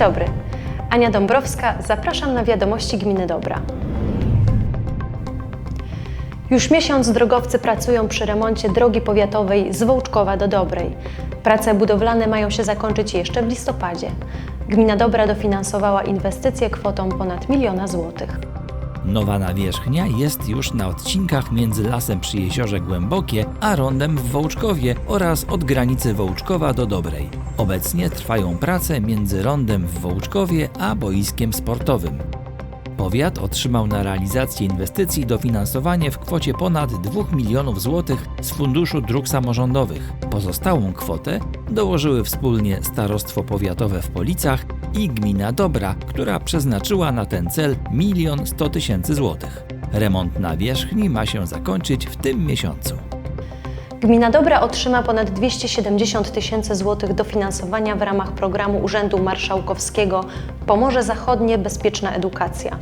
dobry. Ania Dąbrowska, zapraszam na wiadomości Gminy Dobra. Już miesiąc drogowcy pracują przy remoncie drogi powiatowej z Wołczkowa do Dobrej. Prace budowlane mają się zakończyć jeszcze w listopadzie. Gmina Dobra dofinansowała inwestycje kwotą ponad miliona złotych. Nowa nawierzchnia jest już na odcinkach między lasem przy jeziorze Głębokie a rondem w Wołczkowie oraz od granicy Wołczkowa do Dobrej. Obecnie trwają prace między rondem w Wołczkowie a boiskiem sportowym. Powiat otrzymał na realizację inwestycji dofinansowanie w kwocie ponad 2 milionów złotych z Funduszu Dróg Samorządowych. Pozostałą kwotę dołożyły wspólnie Starostwo Powiatowe w Policach i Gmina Dobra, która przeznaczyła na ten cel 1 100 tysięcy złotych. Remont nawierzchni ma się zakończyć w tym miesiącu. Gmina Dobra otrzyma ponad 270 tysięcy złotych dofinansowania w ramach programu Urzędu Marszałkowskiego Pomorze Zachodnie Bezpieczna Edukacja.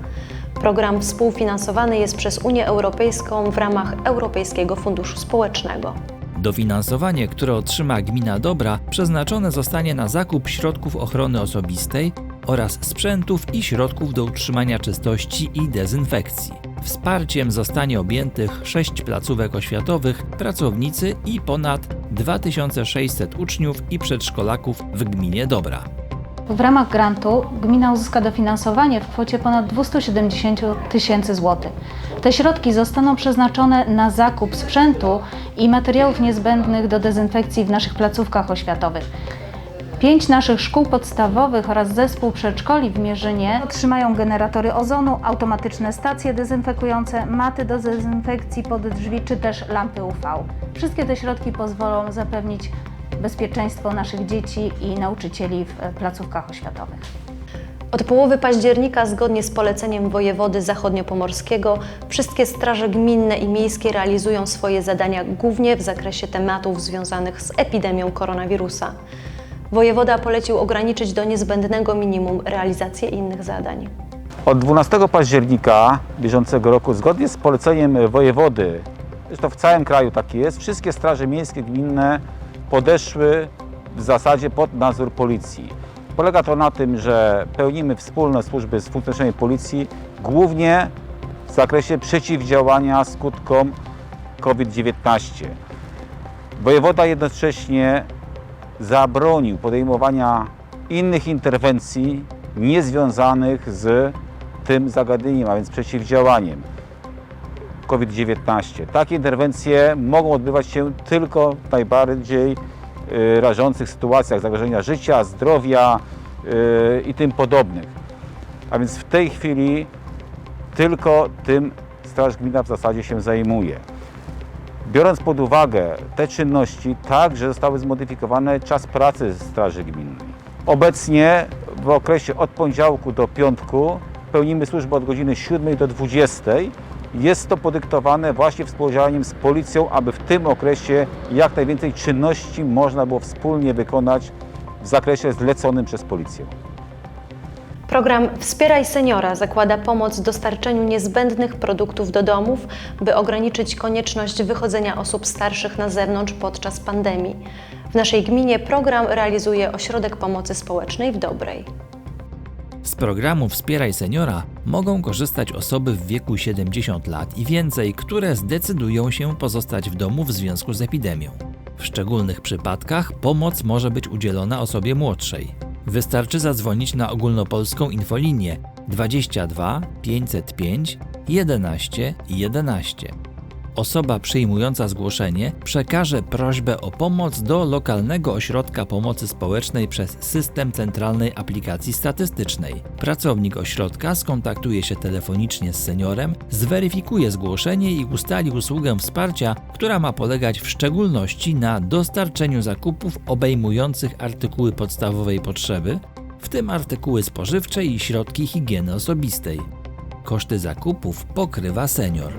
Program współfinansowany jest przez Unię Europejską w ramach Europejskiego Funduszu Społecznego. Dofinansowanie, które otrzyma Gmina Dobra, przeznaczone zostanie na zakup środków ochrony osobistej oraz sprzętów i środków do utrzymania czystości i dezynfekcji. Wsparciem zostanie objętych sześć placówek oświatowych, pracownicy i ponad 2600 uczniów i przedszkolaków w gminie Dobra. W ramach grantu gmina uzyska dofinansowanie w kwocie ponad 270 tysięcy złotych. Te środki zostaną przeznaczone na zakup sprzętu i materiałów niezbędnych do dezynfekcji w naszych placówkach oświatowych. Pięć naszych szkół podstawowych oraz zespół przedszkoli w Mierzynie otrzymają generatory ozonu, automatyczne stacje dezynfekujące, maty do dezynfekcji pod drzwi czy też lampy UV. Wszystkie te środki pozwolą zapewnić bezpieczeństwo naszych dzieci i nauczycieli w placówkach oświatowych. Od połowy października, zgodnie z poleceniem wojewody zachodniopomorskiego, wszystkie straże gminne i miejskie realizują swoje zadania głównie w zakresie tematów związanych z epidemią koronawirusa. Wojewoda polecił ograniczyć do niezbędnego minimum realizację innych zadań. Od 12 października bieżącego roku, zgodnie z poleceniem wojewody, zresztą w całym kraju tak jest, wszystkie straże miejskie, gminne podeszły w zasadzie pod nadzór policji. Polega to na tym, że pełnimy wspólne służby z funkcjonariuszami policji, głównie w zakresie przeciwdziałania skutkom COVID-19. Wojewoda jednocześnie zabronił podejmowania innych interwencji niezwiązanych z tym zagadnieniem, a więc przeciwdziałaniem COVID-19. Takie interwencje mogą odbywać się tylko w najbardziej y, rażących sytuacjach zagrożenia życia, zdrowia y, i tym podobnych. A więc w tej chwili tylko tym Straż Gmina w zasadzie się zajmuje. Biorąc pod uwagę te czynności, także zostały zmodyfikowane czas pracy Straży Gminnej. Obecnie w okresie od poniedziałku do piątku pełnimy służbę od godziny 7 do 20. Jest to podyktowane właśnie współdziałaniem z policją, aby w tym okresie jak najwięcej czynności można było wspólnie wykonać w zakresie zleconym przez policję. Program Wspieraj Seniora zakłada pomoc w dostarczeniu niezbędnych produktów do domów, by ograniczyć konieczność wychodzenia osób starszych na zewnątrz podczas pandemii. W naszej gminie program realizuje Ośrodek Pomocy Społecznej w Dobrej. Z programu Wspieraj Seniora mogą korzystać osoby w wieku 70 lat i więcej, które zdecydują się pozostać w domu w związku z epidemią. W szczególnych przypadkach pomoc może być udzielona osobie młodszej. Wystarczy zadzwonić na ogólnopolską infolinię 22 505 11 11. Osoba przyjmująca zgłoszenie przekaże prośbę o pomoc do lokalnego ośrodka pomocy społecznej przez system centralnej aplikacji statystycznej. Pracownik ośrodka skontaktuje się telefonicznie z seniorem, zweryfikuje zgłoszenie i ustali usługę wsparcia, która ma polegać w szczególności na dostarczeniu zakupów obejmujących artykuły podstawowej potrzeby, w tym artykuły spożywcze i środki higieny osobistej. Koszty zakupów pokrywa senior.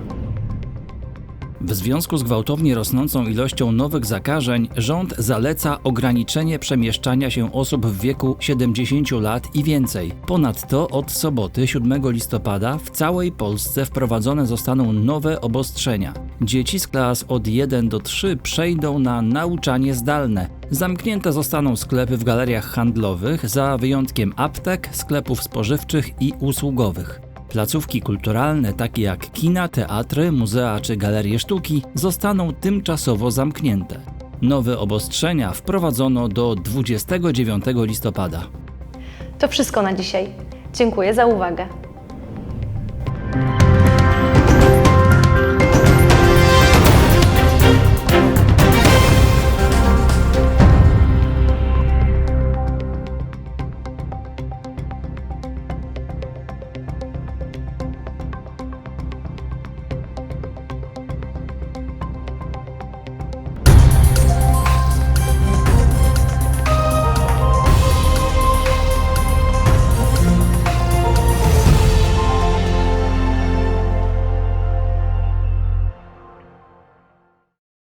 W związku z gwałtownie rosnącą ilością nowych zakażeń, rząd zaleca ograniczenie przemieszczania się osób w wieku 70 lat i więcej. Ponadto od soboty 7 listopada w całej Polsce wprowadzone zostaną nowe obostrzenia. Dzieci z klas od 1 do 3 przejdą na nauczanie zdalne. Zamknięte zostaną sklepy w galeriach handlowych, za wyjątkiem aptek, sklepów spożywczych i usługowych. Placówki kulturalne, takie jak kina, teatry, muzea czy galerie sztuki, zostaną tymczasowo zamknięte. Nowe obostrzenia wprowadzono do 29 listopada. To wszystko na dzisiaj. Dziękuję za uwagę.